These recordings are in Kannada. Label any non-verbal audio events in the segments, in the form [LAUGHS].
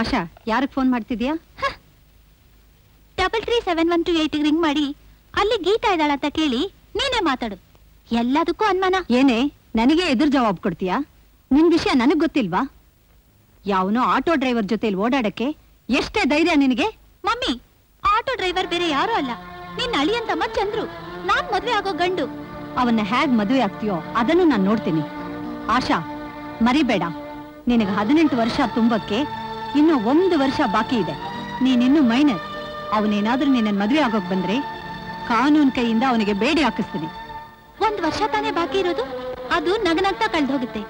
ಆಶಾ ಯಾರಿಗೆ ಫೋನ್ ಮಾಡ್ತಿದ್ಯಾ double three seven one two eight ring ಮಾಡಿ ಅಲ್ಲಿ ಗೀತಾ ಇದ್ದಾಳಂತ ಕೇಳಿ ನೀನೆ ಮಾತಾಡು. ಎಲ್ಲದಕ್ಕೂ ಅನುಮಾನ. ಏನೇ ನನಗೆ ಎದುರು ಜವಾಬ್ ಕೊಡ್ತೀಯಾ? ನಿನ್ ವಿಷಯ ನನಗ್ ಗೊತ್ತಿಲ್ವಾ? ಯಾವನೋ ಆಟೋ ಡ್ರೈವರ್ ಜೊತೆಲಿ ಓಡಾಡಕ್ಕೆ ಎಷ್ಟೇ ಧೈರ್ಯ ನಿನಗೆ? ಮಮ್ಮಿ ಆಟೋ ಡ್ರೈವರ್ ಬೇರೆ ಯಾರು ಅಲ್ಲ. ನಿನ್ನ ಅಳಿಯಂತಮ್ಮ ಚಂದ್ರು. ನಾನ್ ಮದ್ವೆ ಆಗೋ ಗಂಡು. ಅವನ್ನ ಹೇಗ್ ಮದುವೆ ಆಗ್ತೀಯೋ ಅದನ್ನು ನಾನು ನೋಡ್ತೀನಿ. ಆಶಾ ಮರಿಬೇಡ. ನಿನಗೆ ಹದಿನೆಂಟು ವರ್ಷ ತುಂಬಕ್ಕೆ ಇನ್ನು ಒಂದು ವರ್ಷ ಬಾಕಿ ಇದೆ. ನೀನಿನ್ನು ಮೈನರ್. ಅವನೇನಾದ್ರೂ ನಿನ್ನ ಮದುವೆ ಆಗೋಕ್ ಬಂದ್ರೆ ಕಾನೂನ್ ಕೈಯಿಂದ ಅವನಿಗೆ ಬೇಡಿ ಹಾಕಿಸ್ತೀನಿ. ಒಂದ್ ವರ್ಷ ತಾನೇ ಬಾಕಿ ಇರೋದು? ಅದು ನಗನಂತ ಕಳೆದು ಹೋಗುತ್ತೆ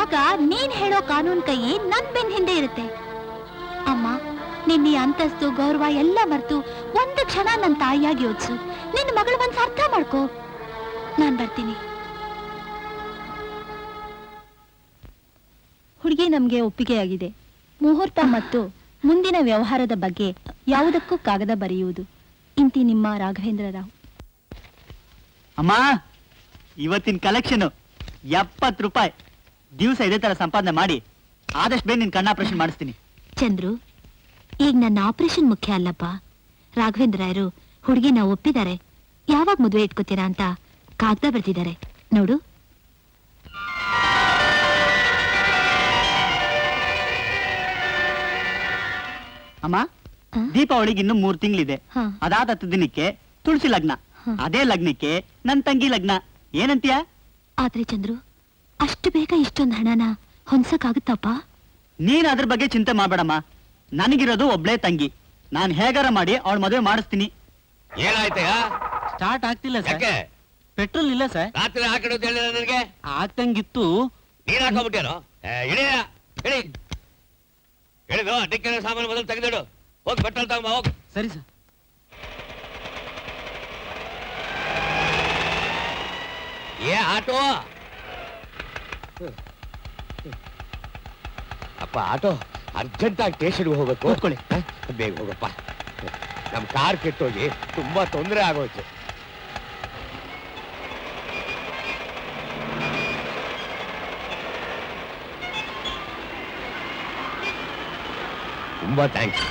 ಆಗ ನೀನ್ ಹೇಳೋ ಕಾನೂನ್ ಕೈ ನನ್ ಬೆನ್ ಹಿಂದೆ ಇರುತ್ತೆ. ಅಮ್ಮ ನಿನ್ನ ಅಂತಸ್ತು ಗೌರವ ಎಲ್ಲ ಮರ್ತು ಒಂದು ಕ್ಷಣ ನನ್ನ ತಾಯಿಯಾಗಿ ಯೋಚಿಸು ನಿನ್ನ ಮಗಳು ಒಂದ್ ಅರ್ಥ ಮಾಡ್ಕೋ. ನಾನ್ ಬರ್ತೀನಿ. ಹುಡುಗಿ ನಮ್ಗೆ ಒಪ್ಪಿಗೆಯಾಗಿದೆ ಮುಹೂರ್ತ ಮತ್ತು ಮುಂದಿನ ವ್ಯವಹಾರದ ಬಗ್ಗೆ ಯಾವುದಕ್ಕೂ ಕಾಗದ ಬರೆಯುವುದು. ಇಂತಿ ನಿಮ್ಮ ರಾಘವೇಂದ್ರ ರಾವ್. ಅಮ್ಮ ಇವತ್ತಿನ ಕಲೆಕ್ಷನ್ ಎಪ್ಪತ್ತು ರೂಪಾಯಿ. ದಿವಸ ಇದೇ ತರ ಸಂಪಾದನೆ ಮಾಡಿ ಆದಷ್ಟು ಬೇಗ ನಿನ್ ಕಣ್ಣ ಆಪರೇಷನ್ ಮಾಡಿಸ್ತೀನಿ. ಚಂದ್ರು ಈಗ ನನ್ನ ಆಪರೇಷನ್ ಮುಖ್ಯ ಅಲ್ಲಪ್ಪ. ರಾಘವೇಂದ್ರ ರಾಯರು ಹುಡುಗಿನ ಒಪ್ಪಿದ್ದಾರೆ. ಯಾವಾಗ ಮದುವೆ ಇಟ್ಕೋತೀರಾ ಅಂತ ಕಾಗ್ದ ಬರ್ತಿದ್ದಾರೆ ನೋಡು. ಅಮ್ಮ ದೀಪಾವಳಿಗೆ ಇನ್ನು ಮೂರ್ ತಿಂಗಳಿದೆ. ಹಾ. ಅದಾದ ಹತ್ತು ದಿನಕ್ಕೆ ತುಳಸಿ ಲಗ್ನ ಹಾ. ಅದೇ ಲಗ್ನಕ್ಕೆ ನನ್ ತಂಗಿ ಲಗ್ನ. ಏನಂತೀಯ? ಆದ್ರೆ ಚಂದ್ರು ಅಷ್ಟು ಬೇಗ ಇಷ್ಟೊಂದು ಹಣನ ಹೊಂದಸಕ್ಕಾಗುತ್ತಪ್ಪ? ನೀನ್ ಅದ್ರ ಬಗ್ಗೆ ಚಿಂತೆ ಮಾಡ್ಬೇಡಮ್ಮ. ನನಗಿರೋದು ಒಬ್ಳೇ ತಂಗಿ. ನಾನ್ ಹೇಗಾರ ಮಾಡಿ ಅವಳ ಮದುವೆ ಮಾಡಿಸ್ತೀನಿ. ಏನಾಯ್ತಯ್ಯ? ಸ್ಟಾರ್ಟ್ ಆಗ್ತಿಲ್ಲ ಸರ್. ಯಾಕೆ? ಪೆಟ್ರೋಲ್ ಇಲ್ಲ ಸರ್. ರಾತ್ರಿ ನನಗೆ? ಆಗ್ತಂಗಿತ್ತು ನೀರ್ ಹಾಕೋಬಿಟ್ಟೇನೋ ಇಳಿಯ ಇಳಿ. ಹೇಳಿದು ಡಿಕ್ಕಿನ ಸಾಮಾನು ಮೊದಲು ತೆಗೆದಿಡು. ಹೋಗಿ ಪೆಟ್ರೋಲ್ ತಗೊಂಬ ಹೋಗಿ. ಸರಿ ಸರ್. ಏ ಆಟೋ? ಅಪ್ಪ ಆಟೋ ಅರ್ಜೆಂಟಾಗಿ ಸ್ಟೇಷನ್ಗೆ ಹೋಗ್ಬೇಕು. ಕೂತ್ಕೊಳ್ಳಿ. ಬೇಗ ಹೋಗಪ್ಪ. ನಮ್ಮ ಕಾರ್ ಕೆಟ್ಟೋಗಿ ತುಂಬಾ ತೊಂದರೆ ಆಗೋಯ್ತು. ತುಂಬಾ ಥ್ಯಾಂಕ್ಸ್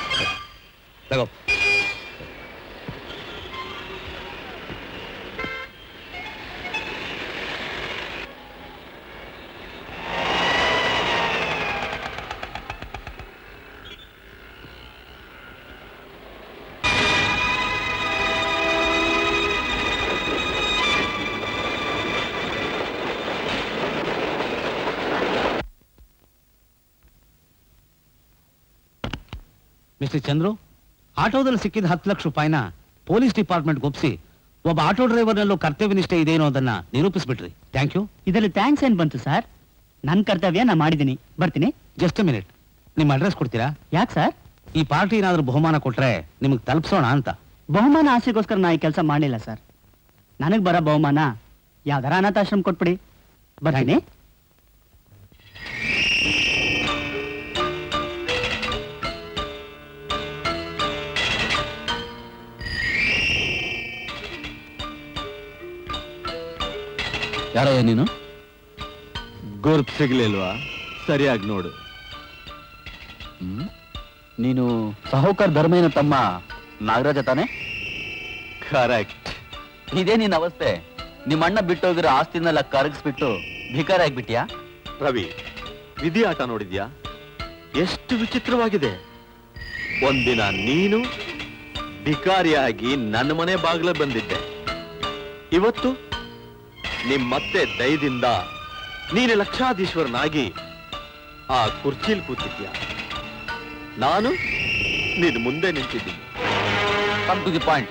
ತಗೋ ಮಿಸ್ಟರ್ ಚಂದ್ರು? ಆಟೋದಲ್ಲಿ ಸಿಕ್ಕಿದ ಹತ್ತು ಲಕ್ಷ ರೂಪಾಯಿನ ಪೊಲೀಸ್ ಡಿಪಾರ್ಟ್ಮೆಂಟ್ ಒಪ್ಪಿಸಿ ಒಬ್ಬ ಆಟೋ ಡ್ರೈವರ್ನಲ್ಲೂ ಕರ್ತವ್ಯ ನಿಷ್ಠೆ ಇದೇನೋ ಅದನ್ನ ನಿರೂಪಿಸ್ಬಿಟ್ರಿ. ಥ್ಯಾಂಕ್ ಯು ಇದರಲ್ಲಿ ಥ್ಯಾಂಕ್ಸ್ ಏನ್ ಬಂತು ಸರ್ ನನ್ನ ಕರ್ತವ್ಯ ನಾ ಮಾಡಿದ್ದೀನಿ. ಬರ್ತೀನಿ. ಜಸ್ಟ್ ಮಿನಿಟ್ ನಿಮ್ಮ ಅಡ್ರೆಸ್ ಕೊಡ್ತೀರಾ? ಯಾಕೆ ಸರ್ ಈ ಪಾರ್ಟಿ ಏನಾದರೂ ಬಹುಮಾನ ಕೊಟ್ರೆ ನಿಮಗೆ ತಲುಪಿಸೋಣ ಅಂತ. ಬಹುಮಾನ ಆಸೆಗೋಸ್ಕರ ನಾ ಈ ಕೆಲಸ ಮಾಡಿಲ್ಲ ಸರ್ ನನಗ್ ಬರೋ ಬಹುಮಾನ ಯಾವ್ದಾರ ಅನಾಥಾಶ್ರಮ ಕೊಟ್ಬಿಡಿ. ಬರ್ತೀನಿ. ಯಾರೋ ನೀನು? ಗುರ್ತ್ ಸಿಗ್ಲಿಲ್ವಾ ಸರಿಯಾಗಿ ನೋಡು. ನೀನು ಸಹೋಕರ್ ಧರ್ಮೇನ ತಮ್ಮ ನಾಗರಾಜ ತಾನೆ? ಕರೆಕ್ಟ್ ಇದೇ ನಿನ್ನ ಅವಸ್ಥೆ. ನಿಮ್ಮ ಅಣ್ಣ ಬಿಟ್ಟೋಗಿರೋ ಆಸ್ತಿನೆಲ್ಲ ಕರಗಿಸ್ಬಿಟ್ಟು ಭಿಕಾರ ಆಗ್ಬಿಟ್ಯಾ? ರವಿ ವಿಧಿ ಆಟ ನೋಡಿದ್ಯಾ? ಎಷ್ಟು ವಿಚಿತ್ರವಾಗಿದೆ. ಒಂದಿನ ನೀನು ಭಿಕಾರಿಯಾಗಿ ನನ್ನ ಮನೆ ಬಾಗಿಲ ಬಂದಿದ್ದೆ. ಇವತ್ತು ನಿಮ್ಮತ್ತೆ ದಯದಿಂದ ನೀನು ಲಕ್ಷಾಧೀಶ್ವರನಾಗಿ ಆ ಕುರ್ಚಿಲ್ ಕೂತಿದ್ಯಾ? ನಾನು ನೀನು ಮುಂದೆ ನಿಂತಿದ್ದೀನಿ. ಕಮ್ ಟು ದಿ ಪಾಯಿಂಟ್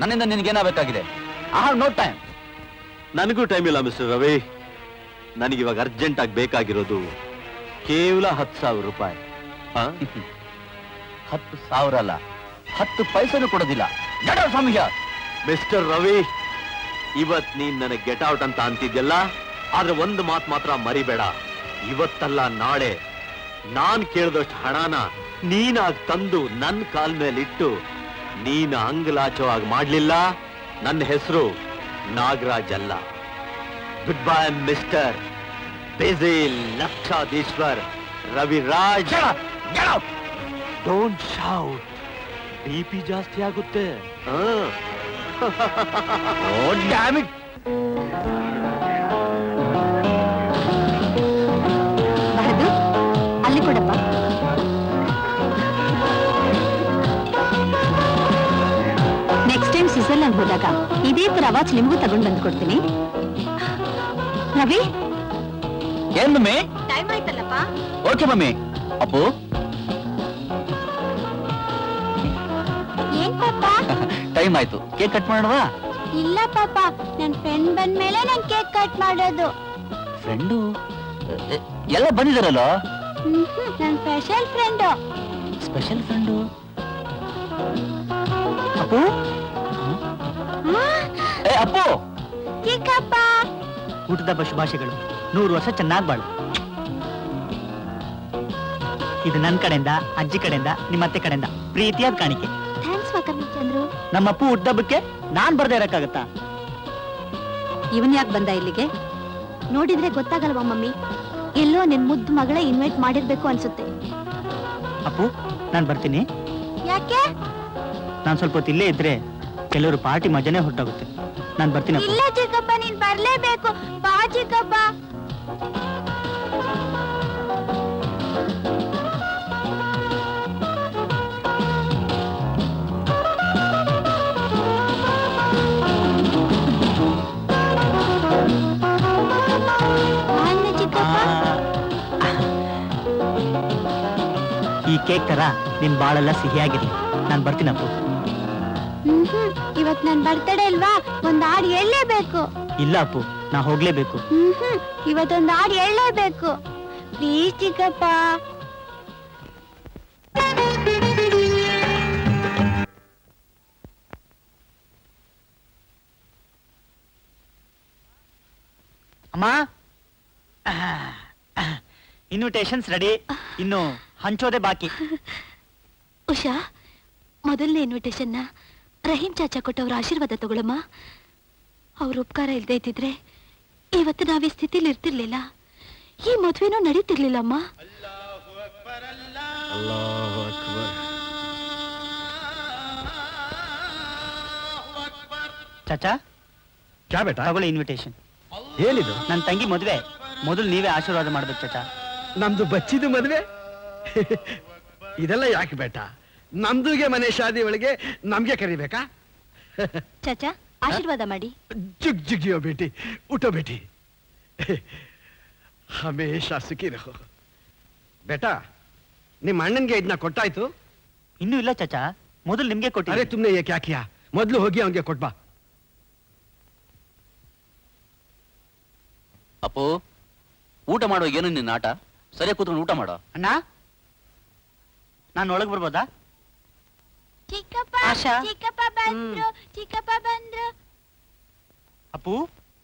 ನನ್ನಿಂದ ನಿನಗೇನಾಗಬೇಕಾಗಿದೆ? ಐ ಹ್ಯಾವ್ ನೋ ಟೈಮ್ ನನಗೂ ಟೈಮ್ ಇಲ್ಲ ಮಿಸ್ಟರ್ ರವಿ ನನಗಿವಾಗ ಅರ್ಜೆಂಟ್ ಆಗಿ ಬೇಕಾಗಿರೋದು ಕೇವಲ ಹತ್ತು ಸಾವಿರ ರೂಪಾಯಿ. ಆ? [LAUGHS] ಹತ್ತು ಸಾವಿರ ಅಲ್ಲ ಹತ್ತು ಪೈಸೆನೂ ಕೊಡೋದಿಲ್ಲ. Here. ಮಿಸ್ಟರ್ ರವಿ ಇವತ್ ನೀನ್ ನನಗೆ ಗೆಟ್ ಔಟ್ ಅಂತ ಅಂತಿದ್ಯಲ್ಲ? ಆದ್ರೆ ಒಂದು ಮಾತ್ ಮಾತ್ರ ಮರಿಬೇಡ. ಇವತ್ತಲ್ಲ ನಾಳೆ. ನಾನ್ ಕೇಳಿದಷ್ಟು ಹಣನ ನೀನಾಗ್ ತಂದು ನನ್ ಕಾಲ್ ಮೇಲಿಟ್ಟು ನೀನ್ ಅಂಗಲಾಚೋ ಆಗಿ ಮಾಡ್ಲಿಲ್ಲ? ನನ್ನ ಹೆಸರು ನಾಗರಾಜ್ ಅಲ್ಲ. Good bye mister busy ಲಕ್ಷಾಧೀಶ್ವರ್. Raviraj. Don't shout B P ಜಾಸ್ತಿ ಆಗುತ್ತೆ. ಓ ಡ್ಯಾಮ್ ಇಟ್ ಬಹದ್ದೂರ್ ಅಲ್ಲಿ ಕೊಡಪ್ಪ ನೆಕ್ಸ್ಟ್ ಟೈಮ್ ಸ್ವಿಟ್ಜರ್ಲೆಂಡ್ ಹೋದಾಗ ಇದೇ ತರ ವಾಚ್ ನಿಮಗೂ ತಗೊಂಡ್ ಬಂದು ಕೊಡ್ತೀನಿ ರವಿ ಏನ್ ಮಮ್ಮಿ ಟೈಮ್ ಆಯ್ತಲ್ಲಪ್ಪ ಓಕೆ ಮಮ್ಮಿ ಅಪ್ಪು ಟೈಮ್ ಆಯ್ತು. ಕೇಕ್ ಕಟ್ ಮಾಡುವಾ? ಇಲ್ಲ ಪಾಪ ನನ್ ಫ್ರೆಂಡ್ ಬಂದ್ಮೇಲೆ ನಾನ್ ಕೇಕ್ ಕಟ್ ಮಾಡೋದು. ಫ್ರೆಂಡು ಎಲ್ಲ ಬಂದಿದಾರಲ್ಲ ನನ್ special friend special friend Appu? ಏ ಅಪ್ಪು! ಚಿಕ್ಕಪ್ಪ ಹುಟ್ಟಿದಬ್ಬ ಶುಭಾಶಯಗಳು. ನೂರು ವರ್ಷ ಚೆನ್ನಾಗಿ ಬಾಳು. ಇದು ನನ್ನ ಕಡೆಯಿಂದ ಅಜ್ಜಿ ಕಡೆಯಿಂದ ನಿಮ್ಮತ್ತೆ ಕಡೆಯಿಂದ ಪ್ರೀತಿಯಾದ ಕಾಣಿಕೆ. ಫಾರ್ ಚಂದ್ರು? ನಮ್ಮ ಅಪ್ಪು ಹುಟ್ಟಿದಬ್ಬಕ್ಕೆ ನಾನ್ ಬರ್ದೇ ಇರಕ್ಕಾಗತ್ತಾ? ಇವನ್ ಯಾಕೆ ಬಂದ ಇಲ್ಲಿಗೆ? ನೋಡಿದ್ರೆ ಗೊತ್ತಾಗಲ್ವಾ ಮಮ್ಮಿ? ಎಲ್ಲೋ ನಿನ್ ಮುದ್ದು ಮಗಳೇ ಇನ್ವೈಟ್ ಮಾಡಿರ್ಬೇಕು ಅನ್ಸುತ್ತೆ. ಅಪ್ಪು ನಾನ್ ಬರ್ತೀನಿ. ಯಾಕೆ? ನಾನ್ ಸ್ವಲ್ಪ ಹೊತ್ತು ಇಲ್ಲೇ ಇದ್ರೆ ಕೆಲವರು ಪಾರ್ಟಿ ಮಜಾನೇ ಹೊರಟೋಗುತ್ತೆ. ನಾನ್ ಬರ್ತೀನಿ ಅಪ್ಪು. ಇಲ್ಲ ಚಿಕ್ಕಪ್ಪ ನೀನ್ ಬರ್ಲೇಬೇಕು. ಬಾ ಚಿಕ್ಕಪ್ಪ. ಕೇಕ್ ತರ ನಿನ್ ಬಾಳೆಲ್ಲ ಸಿಹಿಯಾಗಿರ್ಲಿ ನಾನ್ ಬರ್ತೀನಪ್ಪ ಹ್ಮ್ ಇವತ್ ನನ್ ಬರ್ತಡೇ ಅಲ್ವಾ? ಒಂದ್ ಹಾಡ್ ಹೇಳಲೇಬೇಕು. ಇಲ್ಲ ಅಪ್ಪು ನಾ ಹೋಗ್ಲೇಬೇಕು. ಹ್ಮ್ ಇವತ್ತೊಂದ್ ಹಾಡ್ ಹೇಳಲೇಬೇಕು. ಪ್ಲೀಸ್ ಚಿಕ್ಕಪ್ಪ. ಅಮ್ಮ. Invitations ready. ಇನ್ನು ಹಂಚೋದೆ ಬಾಕಿ. [LAUGHS] ಉಷಾ ಮೊದಲನೇ ಇನ್ವಿಟೇಷನ್ನ ರಹೀಂ ಚಾಚಾ ಕೊಟ್ಟವ್ರ ಆಶೀರ್ವಾದ ತಗೊಳಮ್ಮ. ಅವ್ರ ಉಪಕಾರ ಇಲ್ಲದೆ ಇದ್ದಿದ್ರೆ ಇವತ್ತು ನಾವು ಈ ಸ್ಥಿತಿಲಿ ಇರ್ತಿರ್ಲಿಲ್ಲ. ಈ ಮದುವೆನೂ ನಡೀತಿರ್ಲಿಲ್ಲಮ್ಮ. ಚಾಚಾ ಕ್ಯಾ ಬೇಟ? ತಗೊಳ್ಳಿ ಇನ್ವಿಟೇಷನ್ ಏನಿದು? ನನ್ನ ತಂಗಿ ಮದುವೆ. ಮೊದಲು ನೀವೇ ಆಶೀರ್ವಾದ ಮಾಡ್ಬೇಕು ಚಾಚಾ. ನಮ್ದು ಬಚ್ಚಿದು ಮದ್ವೆ? [LAUGHS] ಇದೆಲ್ಲ ಯಾಕೆ ಬೇಟ? ನಮ್ದುಗೆ ಮನೆ ಶಾದಿ ಒಳಗೆ ನಮ್ಗೆ ಕರಿಬೇಕಾ? [LAUGHS] ಚಾಚಾ ಆಶೀರ್ವಾದ ಮಾಡಿ. ಜುಗ್ ಜುಗಿಯೋ ಬೇಟಿ ಊಟ ಬೇಟಿ [LAUGHS] ಹಮೇಶಾ ಸುಖಿ ರಹೋ. ಬೇಟಾ ನಿಮ್ಮ ಅಣ್ಣನ್ಗೆ ಇದನ್ನ ಕೊಟ್ಟಾಯ್ತು? ಇನ್ನೂ ಇಲ್ಲ ಚಾಚಾ ಮೊದಲು ನಿಮ್ಗೆ ಅರೆ ಕೊಟ್ಟಿದ್ದೆ ತುಮ್ನೆ ಏಕೆ ಹಾಕಿಯ ಮೊದ್ಲು ಹೋಗಿ ಅವನ್ಗೆ ಕೊಟ್ಬಾ ಅಪ್ಪು ಊಟ ಮಾಡೋ ಏನು ನಿನ್ನ ಆಟ? ಸರಿಯಾಗಿ ಕೂತ್ಕೊಂಡು ಊಟ ಮಾಡೋ? ಅಣ್ಣ ನಾನು ಒಳಗೆ ಬರ್ಬೋದಾ? ಚಿಕ್ಕಪ್ಪ ಆಶಾ? ಚಿಕ್ಕಪ್ಪ ಬಂದ್ರು ಚಿಕ್ಕಪ್ಪ ಬಂದ್ರು. ಅಪ್ಪು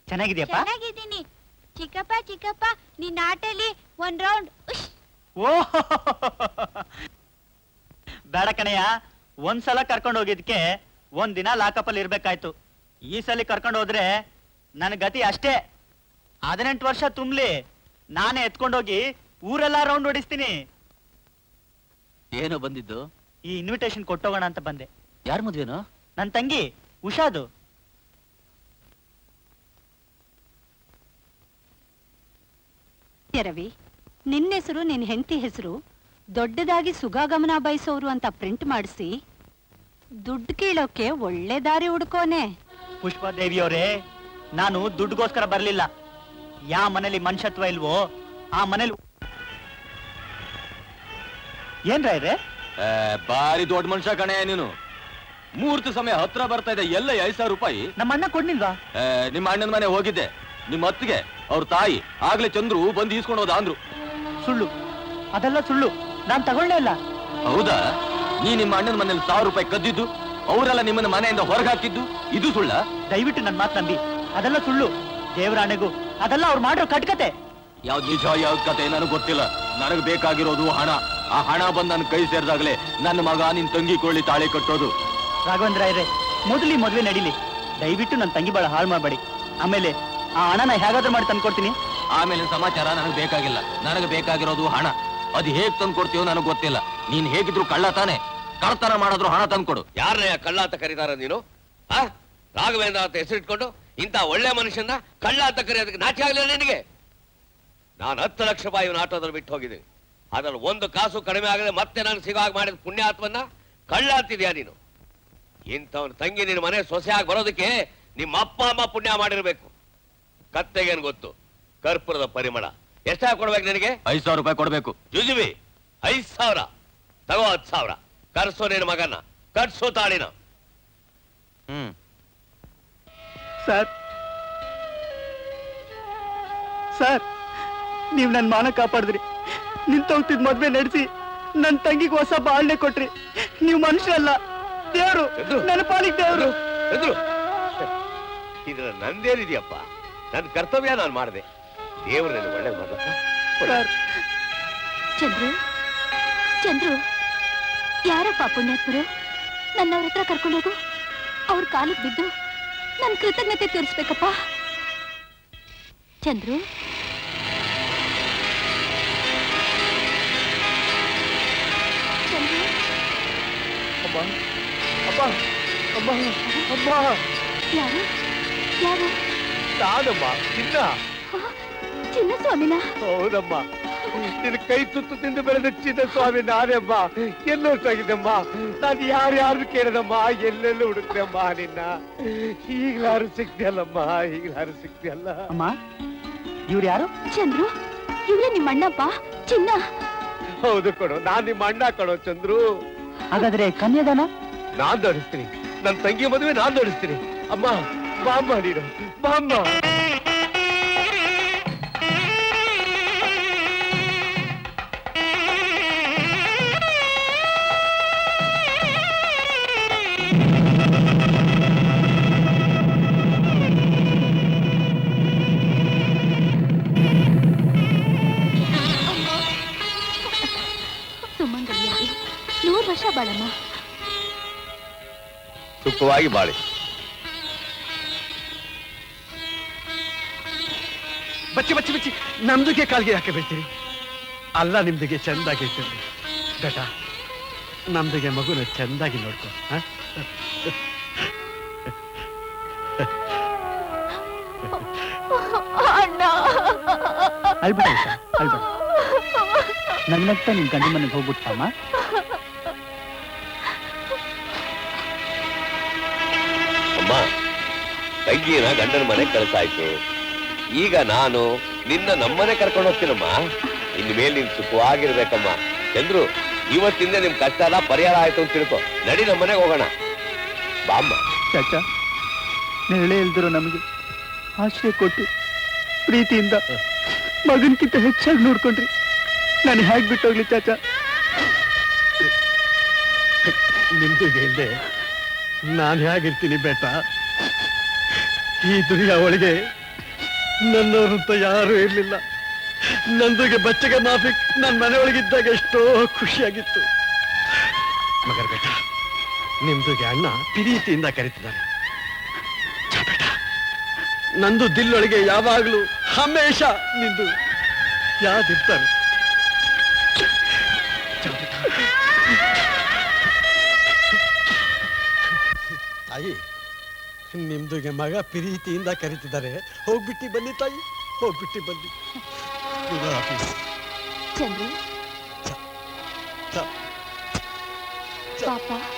ಚೆನ್ನಾಗಿದ್ಯಪ್ಪ? ಚೆನ್ನಾಗಿದ್ದೀನಿ. ಚಿಕ್ಕಪ್ಪ ಚಿಕ್ಕಪ್ಪ ನಿನ್ನ ಆಟಲ್ಲಿ ಒಂದ್ ರೌಂಡ್ ಉಶ್. ಓ ಬೇಡ ಕಣಯ್ಯ. ಒಂದ್ಸಲ ಕರ್ಕೊಂಡು ಹೋಗಿದ್ಕೆ ಒಂದ್ ದಿನ ಲಾಕಪ್ ಅಲ್ಲಿ ಇರ್ಬೇಕಾಯ್ತು. ಈ ಸಲ ಕರ್ಕೊಂಡು ಹೋದ್ರೆ ನನ್ನ ಗತಿ ಅಷ್ಟೇ. ಹದಿನೆಂಟು ವರ್ಷ ತುಂಬ್ಲಿ ನಾನೇ ಎತ್ಕೊಂಡೋಗಿ ಊರೆಲ್ಲ ರೌಂಡ್ ಹೊಡಿಸ್ತೀನಿ ಏನೋ ಬಂದಿದ್ದು? ಈ ಇನ್ವಿಟೇಷನ್ ಕೊಟ್ಟೋಗೋಣ ಅಂತ ಬಂದೆ. ಯಾರ ಮದ್ವೆನೋ? ನನ್ನ ತಂಗಿ ಉಷಾದು. ರವಿ ನಿನ್ನ ಹೆಸರು ನಿನ್ನ ಹೆಂಡತಿ ಹೆಸರು ದೊಡ್ಡದಾಗಿ ಸುಗಾಗಮನ ಬಯಸೋರು ಅಂತ ಪ್ರಿಂಟ್ ಮಾಡಿಸಿ ದುಡ್ಡು ಕೀಳೋಕೆ ಒಳ್ಳೆ ದಾರಿ ಹುಡ್ಕೋನೆ. ಪುಷ್ಪಾದೇವಿಯವರೇ ನಾನು ದುಡ್ಡುಗೋಸ್ಕರ ಬರ್ಲಿಲ್ಲ. ಯಾವ ಮನೇಲಿ ಮನುಷ್ಯತ್ವ ಇಲ್ವೋ ಆ ಮನೇಲಿ ಏನ್ರ ಇದೆ? ಬಾರಿ ದೊಡ್ಡ ಮನುಷ್ಯ ಕಣೆ ನೀನು. ಮೂರ್ತಿ ಸಮಯ ಹತ್ರ ಬರ್ತಾ ಇದೆ ಎಲ್ಲ ಐದ್ ಸಾವಿರ ರೂಪಾಯಿ. ನಮ್ಮ ಅಣ್ಣ ಕೊಡ್ನಿಲ್ವಾ ಏ, ನಿಮ್ಮ ಅಣ್ಣನ ಮನೆ ಹೋಗಿದ್ದೆ. ನಿಮ್ಮ ಅತ್ತಿಗೆ ಅವ್ರ ತಾಯಿ ಆಗ್ಲೇ ಚಂದ್ರು ಬಂದು ಈಸ್ಕೊಂಡು ಹೋದ ಅಂದ್ರು. ಸುಳ್ಳು. ಅದೆಲ್ಲ ಸುಳ್ಳು. ನಾನ್ ತಗೊಳ್ಳೇ ಇಲ್ಲ. ಹೌದಾ? ನೀ ನಿಮ್ಮ ಅಣ್ಣನ ಮನೇಲಿ ಸಾವಿರ ರೂಪಾಯಿ ಕದ್ದಿದ್ದು ಅವರೆಲ್ಲ ನಿಮ್ಮನ್ನ ಮನೆಯಿಂದ ಹೊರಗೆ ಹಾಕಿದ್ದು? ಇದು ಸುಳ್ಳ? ದಯವಿಟ್ಟು ನನ್ನ ಮಾತು ನಂಬಿ. ಅದೆಲ್ಲ ಸುಳ್ಳು. ದೇವರಾಣೆಗೂ ಅದೆಲ್ಲ ಅವ್ರು ಮಾಡಿರೋ ಕಟ್ಕತೆ. ಯಾವ್ದು ನಿಜ ಯಾವ್ದು ಕತೆ ನನಗೆ ಗೊತ್ತಿಲ್ಲ. ನನಗೆ ಬೇಕಾಗಿರೋದು ಹಣ. ಆ ಹಣ ಬಂದು ನನ್ನ ಕೈ ಸೇರಿದಾಗಲೇ ನನ್ನ ಮಗ ನಿನ್ ತಂಗಿ ಕೊಳ್ಳಿ ತಾಳಿ ಕಟ್ಟೋದು. ರಾಘವೇಂದ್ರ ಇರೇ ಮೊದಲಿ ಮದುವೆ ನಡೀಲಿ. ದಯವಿಟ್ಟು ನನ್ನ ತಂಗಿ ಬಾಳ ಹಾಳು ಮಾಡಬೇಡಿ. ಆಮೇಲೆ ಆ ಹಣನ ಹೇಗಾದ್ರೂ ಮಾಡಿ ತಂದ್ಕೊಡ್ತೀನಿ ಆಮೇಲೆ ಸಮಾಚಾರ ನನಗೆ ಬೇಕಾಗಿಲ್ಲ. ನನಗೆ ಬೇಕಾಗಿರೋದು ಹಣ. ಅದು ಹೇಗ್ ತಂದು ನನಗ್ ನನಗೆ ಗೊತ್ತಿಲ್ಲ. ನೀನ್ ಹೇಗಿದ್ರು ಕಳ್ಳ ತಾನೆ. ಕಳ್ತನ ಮಾಡಿದ್ರು ಹಣ ತಂದ್ಕೊಡು ಯಾರನ್ನ ಕಳ್ಳ ಅಂತ ಕರೀತಾರ ನೀನು? ಆ? ರಾಘವೇಂದ್ರ ಅಂತ ಹೆಸರಿಟ್ಕೊಂಡು ಇಂಥ ಒಳ್ಳೆ ಮನುಷ್ಯನ ಕಳ್ಳ ಅಂತ ಕರೆಯೋದಕ್ಕೆ ನಾಚೆ ಆಗ್ಲಿಲ್ಲ ನಿನಗೆ? ನಾನು ಹತ್ತು ಲಕ್ಷ ರೂಪಾಯಿ ಇವನ ಆಟೋದಲ್ಲಿ ಬಿಟ್ಟು ಹೋಗಿದ್ದೀನಿ. ಅದ್ರಲ್ಲಿ ಒಂದು ಕಾಸು ಕಡಿಮೆ ಆಗದೆ ಮತ್ತೆ ನಾನು ಸಿಗುವಾಗ ಮಾಡಿದ ಪುಣ್ಯಾತ್ಮನ್ನ ಕಳ್ಳ ಅಂತಿದ್ಯಾ ನೀನು? ಇಂಥವನ ತಂಗಿ ನಿನ್ನ ಮನೆ ಸೊಸೆಯಾಗಿ ಬರೋದಕ್ಕೆ ನಿಮ್ಮ ಅಪ್ಪ ಅಮ್ಮ ಪುಣ್ಯ ಮಾಡಿರ್ಬೇಕು. ಕತ್ತೆಗೇನು ಗೊತ್ತು? ಕರ್ಪೂರದ ಪರಿಮಳ. ಎಷ್ಟಾಗಿ ಕೊಡ್ಬೇಕು ನಿನಗೆ? ಐದು ಸಾವಿರ ರೂಪಾಯಿ ಕೊಡಬೇಕು. ಜುಜುಬಿ ಐದು ಸಾವಿರ. ತಗೋ ಹತ್ತು ಸಾವಿರ. ಕರ್ಸೋ ನಿನ್ನ ಮಗನ ಕಟ್ಸೋ ತಾಳಿನ. ಹ್ಮ್. ಸರ್. ಸರ್ ನೀವು ನನ್ನ ಮಾನ ಕಾಪಾಡಿದ್ರಿ. ನಿಂತೋಗ್ತಿದ್ ಮದ್ವೆ ನಡೆಸಿ ನನ್ನ ತಂಗಿಗೆ ಹೊಸ ಬಾಳ್ನೆ ಕೊಟ್ರಿ. ನೀವು ಮನುಷ್ಯರಲ್ಲ. ದೇವ್ರು ಎದ್ದು. ನನ್ನ ಪಾಲಿಗೆ ದೇವ್ರು. ಎದುರು. ಇದ್ರ ನಂದೇನಿದೆಯಪ್ಪ? ನನ್ನ ಕರ್ತವ್ಯ ನಾನು ಮಾಡಿದೆ. ದೇವ್ರ ನನಗೆ ಒಳ್ಳೆ ಮಾಡ್ರು ಸರ್. ಚಂದ್ರು ಚಂದ್ರು ಯಾರಪ್ಪ ಪುಣ್ಯಾತ್ಮರು? ನನ್ನವ್ರ ಹತ್ರ ಕರ್ಕೊಂಡೋಗು. ಅವ್ರ ಕಾಲಿಗೆ ಬಿದ್ದು ನನ್ನ ಕೃತಜ್ಞತೆ ತೋರಿಸ್ಬೇಕಪ್ಪ. ಚಂದ್ರು ಅಮ್ಮ ಅಬ್ಬ ಅಮ್ಮ ಅಮ್ಮ ಯಾರು? ಯಾರು? ನಾನಮ್ಮ ಚಿನ್ನ. ಚಿನ್ನ ಸ್ವಾಮಿನ? ಹೌದಮ್ಮ. ನಿನ್ನ ಕೈ ತುತ್ತು ತಿಂದು ಬೆಳೆದ ಚಿನ್ನ ಸ್ವಾಮಿ ನಾನೇಮ್ಮ. ಎಲ್ಲೋ ಸಾಗಿದ್ದಮ್ಮ. ನಾನು ಯಾರ್ಯಾರು ಕೇಳದಮ್ಮ. ಎಲ್ಲೆಲ್ಲೂ ಹುಡುಕ್ದಮ್ಮ ನಿನ್ನ. ಈಗಲಾರು ಸಿಕ್ತಿಯಲ್ಲಮ್ಮ ಈಗಲಾರು ಸಿಕ್ತಿಯಲ್ಲ. ಅಮ್ಮ ಇವ್ರು ಯಾರು? ಚಂದ್ರು ಇವ್ರೇ ನಿಮ್ಮ ಅಣ್ಣಪ್ಪ ಚಿನ್ನ. ಹೌದು ಕೊಡು ನಾನ್ ನಿಮ್ಮ ಅಣ್ಣ ಕೊಡೋ ಚಂದ್ರು. ಹಾಗಾದ್ರೆ ಕನ್ಯಾದಾನ? ನಾನ್ ದೊಡಿಸ್ತೀನಿ ನನ್ನ ತಂಗಿ ಮದುವೆ ನಾನ್ ದೊಡಿಸ್ತೀನಿ ಅಮ್ಮ ಬಾಂಬ ನೀನು ಬಾಮ್ಮ ಬಾಳಮ್ಮ. ಸುಖವಾಗಿ ಬಾಳಿ. ಬಚ್ಚಿ ಬಚ್ಚಿ ಬಚ್ಚಿ. ನಮ್ದಿಗೆ ಕಾಲ್ಗೆ ಯಾಕೆ ಬೀಳ್ತೀರಿ? ಅಲ್ಲ ನಿಮ್ದಿಗೆ ಚಂದಾಗಿ ಇಟ್ಟಿರ್ಲಿ. ಬೇಟ ನಮ್ದಿಗೆ ಮಗುನ ಚೆಂದಾಗಿ ನೋಡ್ಕೊ ಹ? ಅಳ್ಬೇಡ ನಗ್ನಗ್ತಾ ನಿನ್ ಗಂಡ ಮನೆಗೆ ಹೋಗ್ಬಿಟ್ಟಮ್ಮ ತಂಗಿನ ಗಂಡನ ಮನೆ ಕಳ್ಸಾಯ್ತು. ಈಗ ನಾನು ನಿನ್ನ ನಮ್ಮನೆ ಕರ್ಕೊಂಡು ಹೋಗ್ತೀನಮ್ಮ. ಇನ್ ಮೇಲೆ ನೀನ್ ಸುಖವಾಗಿರ್ಬೇಕಮ್ಮ. ಚಂದ್ರು ಇವತ್ತಿಂದ ನಿಮ್ ಕಷ್ಟ ಎಲ್ಲ ಪರಿಹಾರ ಆಯ್ತು ಅಂತ ತಿಳ್ಕೊ. ನಡಿ ನಮ್ಮನೆಗೆ ಹೋಗೋಣ. ಬಾಮ್ಮ. ಚಾಚಾ ನೆರಳೆ ಇಲ್ದಿರೋ ನಮಗೆ ಆಶ್ರಯ ಕೊಟ್ಟು ಪ್ರೀತಿಯಿಂದ ಮಗನ್ಕಿಂತ ಹೆಚ್ಚಾಗಿ ನೋಡ್ಕೊಂಡ್ರಿ. ನಾನು ಹೇಗೆ ಬಿಟ್ಟೋಗ್ಲಿ ಚಾಚಾ? ನಿಮ್ದು ಇಲ್ಲದೆ ನಾನು ಹೇಗಿರ್ತೀನಿ ಬೇಟ? ಈ ದುನಿಯಾ ಒಳಗೆ ನನ್ನವರಂತ ಯಾರೂ ಇರಲಿಲ್ಲ. ನಂದುಗೆ ಬಚ್ಚಗೆ ಮಾಫಿ ನನ್ನ ಮನೆಯೊಳಗಿದ್ದಾಗ ಎಷ್ಟೋ ಖುಷಿಯಾಗಿತ್ತು. ಮಗರ್ ಬೇಟ, ನಿಮ್ದುಗೆ ಅಣ್ಣ ಪ್ರೀತಿಯಿಂದ ಕರೀತಿದ್ದಾರೆ. ಛ ನಂದು ದಿಲ್ಲೊಳಗೆ ಯಾವಾಗಲೂ ಹಮೇಶ ನಿಂದು ಬೇಟ. ತಾಯಿ ನಿಮ್ದುಗೆ ಮಗ ಪ್ರೀತಿಯಿಂದ ಕರೀತಿದ್ದಾರೆ. ಹೋಗ್ಬಿಟ್ಟು ಬನ್ನಿ ತಾಯಿ ಹೋಗ್ಬಿಟ್ಟು ಬನ್ನಿ. ಚಂದ್ರು. ಪಾಪ.